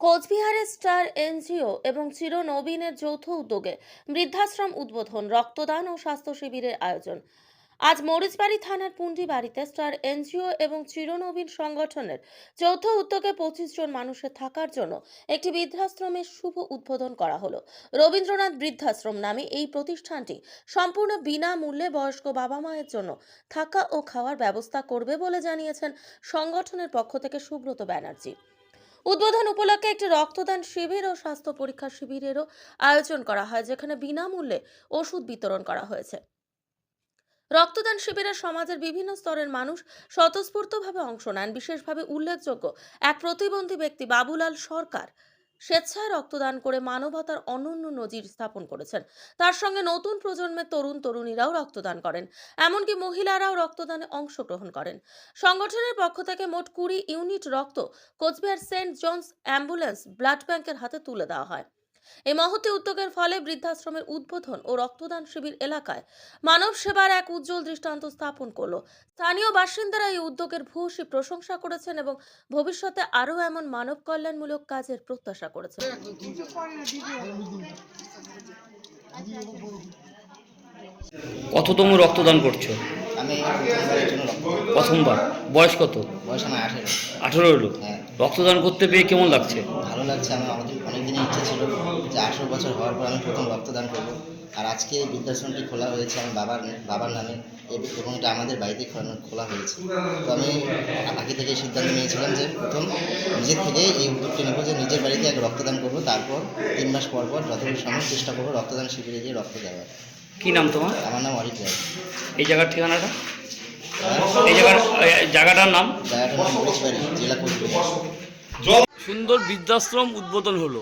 কোচবিহারের star NGO এবং চিরনবীনের যৌথ উদ্যোগে বৃদ্ধাশ্রম উদ্বোধন, রক্তদান ও স্বাস্থ্য শিবিরের আয়োজন। আজ মরিচবাড়ি থানার পুন্ডি বাড়িতে স্টার এনজিও এবং চিরনবীন সংগঠনের যৌথ উদ্যোগে পঁচিশ জন মানুষের থাকার জন্য একটি বৃদ্ধাশ্রমের শুভ উদ্বোধন করা হলো। রবীন্দ্রনাথ বৃদ্ধাশ্রম নামে এই প্রতিষ্ঠানটি সম্পূর্ণ বিনামূল্যে বয়স্ক বাবা মায়ের জন্য থাকা ও খাওয়ার ব্যবস্থা করবে বলে জানিয়েছেন সংগঠনের পক্ষ থেকে সুব্রত ব্যানার্জি। উদ্বোধন উপলক্ষে একটি রক্তদান শিবির ও স্বাস্থ্য পরীক্ষা শিবিরেরও আয়োজন করা হয়, যেখানে বিনামূল্যে ওষুধ বিতরণ করা হয়েছে। রক্তদান শিবিরে সমাজের বিভিন্ন স্তরের মানুষ স্বতঃস্ফূর্তভাবে অংশ নেন। বিশেষভাবে উল্লেখযোগ্য এক প্রতিবন্ধী ব্যক্তি বাবুলাল সরকার। স্বেচ্ছায় রক্তদান করে মানবতার অনন্য নজির স্থাপন করেছেন। তার সঙ্গে নতুন প্রজন্মের তরুণ তরুণীরাও রক্তদান করেন, এমনকি মহিলারাও রক্তদানে অংশগ্রহণ করেন। সংগঠনের পক্ষ থেকে মোট কুড়ি ইউনিট রক্ত Cooch Behar saint John's ambulance blood ব্যাংকের হাতে তুলে দেওয়া হয়। এই মহতি উদ্যোগের ফলে বৃদ্ধাশ্রমের উদ্বোধন ও রক্তদান শিবির এলাকায় মানব সেবার এক উজ্জ্বল দৃষ্টান্ত স্থাপন করল। স্থানীয় বাসিন্দারা এই উদ্যোগের ভূয়সী প্রশংসা করেছেন এবং ভবিষ্যতে আরও এমন মানব কল্যাণমূলক কাজের প্রত্যাশা করেছেন। কততম রক্তদান করছ? প্রথমবার। বয়স কত? বয়স আমার আঠেরো। আঠেরো হলো। হ্যাঁ। রক্তদান করতে পেয়ে কেমন লাগছে? ভালো লাগছে। আমার আমাদের অনেক দিনের ইচ্ছে ছিল যে আঠেরো বছর হওয়ার পর আমি প্রথম রক্তদান করব। আর আজকে এই বৃদ্ধাশ্রমটি খোলা হয়েছে আমার বাবার বাবার নামে এব- এটা আমাদের বাড়িতে খোলা খোলা হয়েছে। তো আমি আগে থেকে সিদ্ধান্ত নিয়েছিলাম যে প্রথম নিজের থেকে এই উদ্যোগটি নেব যে নিজের বাড়িতে এক রক্তদান করব তারপর তিন মাস পর পর যতটুকু সময় চেষ্টা করব রক্তদান শিবিরে গিয়ে রক্ত দেওয়ার। কি নাম তোমার? আমার নাম অরিক রায়। এই জায়গার ঠিকানাটা? এই জায়গার জায়গাটার নাম? জায়গাটার নাম মরিচবাড়ি জেলা কোচবিহার। সুন্দর বৃদ্ধাশ্রম উদ্বোধন হলো।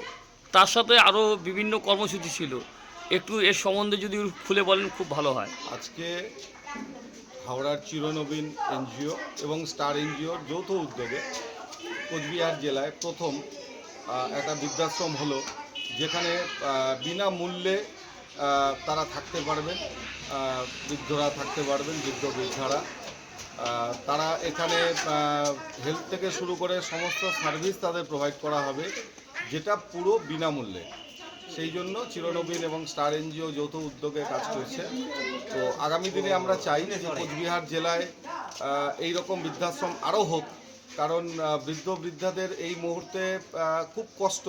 তার সাথে আরও বিভিন্ন কর্মসূচি ছিল। একটু এর সম্বন্ধে যদি খুলে বলেন খুব ভালো হয়। আজকে হাওড়ার চিরনবীন এনজিও এবং স্টার এনজিওর যৌথ উদ্যোগে কোচবিহার জেলায় প্রথম একটা বৃদ্ধাশ্রম হলো যেখানে বিনামূল্যে তারা থাকতে পারবেন বৃদ্ধরা থাকতে পারবেন, বৃদ্ধ, বৃদ্ধারা। তারা এখানে হেলথ থেকে শুরু করে সমস্ত সার্ভিস তাদের প্রোভাইড করা হবে, যেটা পুরো বিনামূল্যে। সেই জন্য চিরনবীন এবং স্টার এনজিও যৌথ উদ্যোগে কাজ করছে। তো আগামী দিনে আমরা চাই যে কোচবিহার জেলায় এই রকম বৃদ্ধাশ্রম আরও হোক কারণ বৃদ্ধ বৃদ্ধাদের এই মুহূর্তে খুব কষ্ট।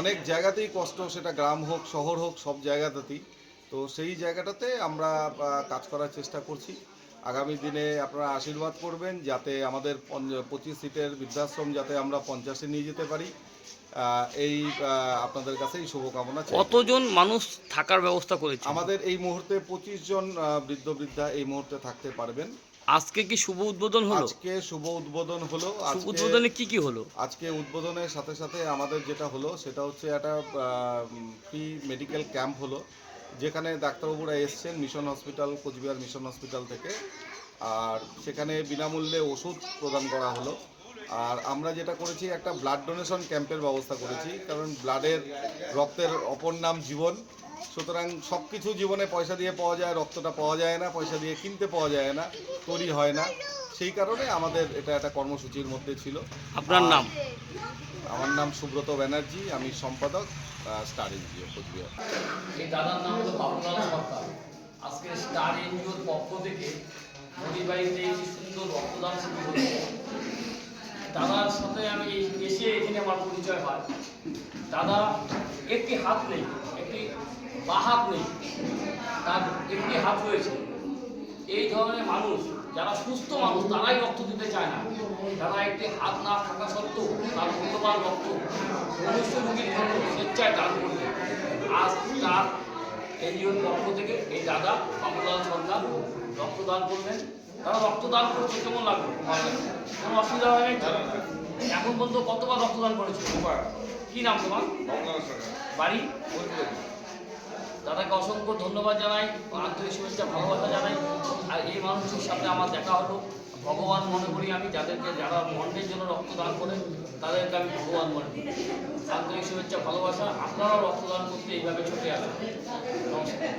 অনেক জায়গাতেই কষ্ট সেটা গ্রাম হোক শহর হোক সব জায়গাতেই। তো সেই জায়গাটাতে আমরা কাজ করার চেষ্টা করছি। আগামী দিনে আপনারা আশীর্বাদ করবেন যাতে আমাদের পঁচিশ সিটের বৃদ্ধাশ্রম যাতে আমরা পঞ্চাশে নিয়ে যেতে পারি। এই আপনাদের কাছে এই শুভকামনা কতজন মানুষ থাকার ব্যবস্থা করেছে আমাদের এই মুহূর্তে পঁচিশ জন বৃদ্ধ বৃদ্ধা এই মুহূর্তে থাকতে পারবেন। আজকে কি শুভ উদ্বোধন হলো? আজকে শুভ উদ্বোধন হলো শুভ উদ্বোধনে কি কি হলো? আজকে উদ্বোধনের সাথে সাথে আমাদের যেটা হলো সেটা হচ্ছে একটা ফ্রি মেডিকেল ক্যাম্প হলো যেখানে ডাক্তারবাবুরা এসছেন mission hospital Cooch Behar mission hospital থেকে। আর সেখানে বিনামূল্যে ওষুধ প্রদান করা হলো। আর আমরা যেটা করেছি একটা ব্লাড ডোনেশন ক্যাম্পের ব্যবস্থা করেছি কারণ ব্লাডের রক্তের অপর নাম জীবন। সুতরাং সব কিছু জীবনে পয়সা দিয়ে পাওয়া যায় রক্তটা পাওয়া যায় না পয়সা দিয়ে কিনতে পাওয়া যায় না তৈরি হয় না। সেই কারণে আমাদের এটা একটা কর্মসূচির মধ্যে ছিল। আপনার নাম? আমার নাম সুব্রত ব্যানার্জি আমি সম্পাদক স্টার এনজিও কোচবিহার। এই দাদার নাম হলো বাবুলাল সরকার। আজকে স্টার এনজিওর পক্ষ থেকে পরিবাড়িতে একটি সুন্দর রক্তদান শিবির দাদার সাথে আমি এসে এখানে আমার পরিচয় হয়। দাদা, একটি হাত নেই, একটি বা হাত নেই, তার একটি হাত রয়েছে। এই ধরনের মানুষ, যারা সুস্থ মানুষ, তারাই রক্ত দিতে চায় না। তারা একটি হাত না থাকা সত্ত্বেও, তার মূল্যবান রক্ত মনুষ্য রোগীর জন্য স্বেচ্ছায় দান করবে। আজ তার এনজিওর পক্ষ থেকে এই দাদা বাবুলাল সরকার রক্তদান করলেন তারা রক্তদান করছে, কেমন লাগবে। কোনো অসুবিধা হয় নাই এখন পর্যন্ত কতবার রক্তদান করেছ? কি নাম তোমার? বাড়ি? দাদাকে অসংখ্য ধন্যবাদ জানাই আন্তরিক শুভেচ্ছা ভালোবাসা জানাই। আর এই মানুষের সাথে আমার দেখা হলো। ভগবান মনে করি আমি যাদেরকে যারা মন্ডের জন্য রক্তদান করেন তাদেরকে আমি ভগবান মনে করি। আন্তরিক শুভেচ্ছা ভালোবাসা আপনারাও রক্তদান করতে এইভাবে ছুটে আসেন। নমস্কার।